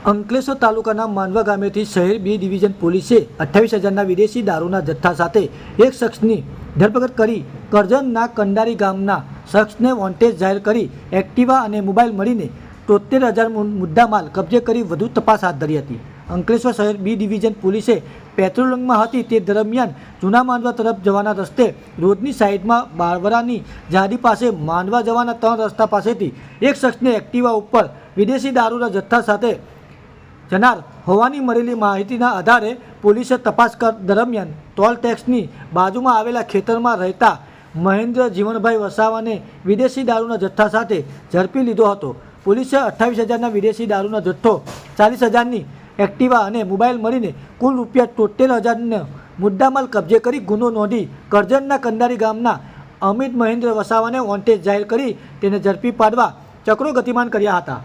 અંકલેશ્વર તાલુકાના માંડવા ગામેથી શહેર B division પોલીસે અઠ્ઠાવીસ હજારના વિદેશી દારૂના જથ્થા સાથે એક શખ્સની ધરપકડ કરી કરજણના કંડારી ગામના શખ્સને વોન્ટેજ જાહેર કરી એક્ટિવા અને મોબાઈલ મળીને તોતેર હજાર મુદ્દામાલ કબજે કરી વધુ તપાસ હાથ ધરી હતી. અંકલેશ્વર શહેર બી ડિવિઝન પોલીસે પેટ્રોલિંગમાં હતી તે દરમિયાન જૂના માંડવા તરફ જવાના રસ્તે રોડની સાઈડમાં બારવરાની જાડી પાસે માંડવા જવાના ત્રણ રસ્તા પાસેથી એક શખ્સને એક્ટિવા ઉપર વિદેશી દારૂના જથ્થા સાથે જનાર હોવાની મળેલી માહિતીના આધારે પોલીસે તપાસ કર દરમિયાન ટોલ ટેક્સની બાજુમાં આવેલા ખેતરમાં રહેતા મહેન્દ્ર જીવનભાઈ વસાવાને વિદેશી દારૂના જથ્થા સાથે ઝડપી લીધો હતો. પોલીસે અઠ્ઠાવીસ હજારના વિદેશી દારૂનો જથ્થો, ચાલીસ હજારની એક્ટિવા અને મોબાઈલ મળીને કુલ રૂપિયા તોતેર હજારનો મુદ્દામાલ કબજે કરી ગુનો નોંધી કરજણના કંદારી ગામના અમિત મહેન્દ્ર વસાવાને વોન્ટેજ જાહેર કરી તેને ઝડપી પાડવા ચક્રો ગતિમાન કર્યા હતા.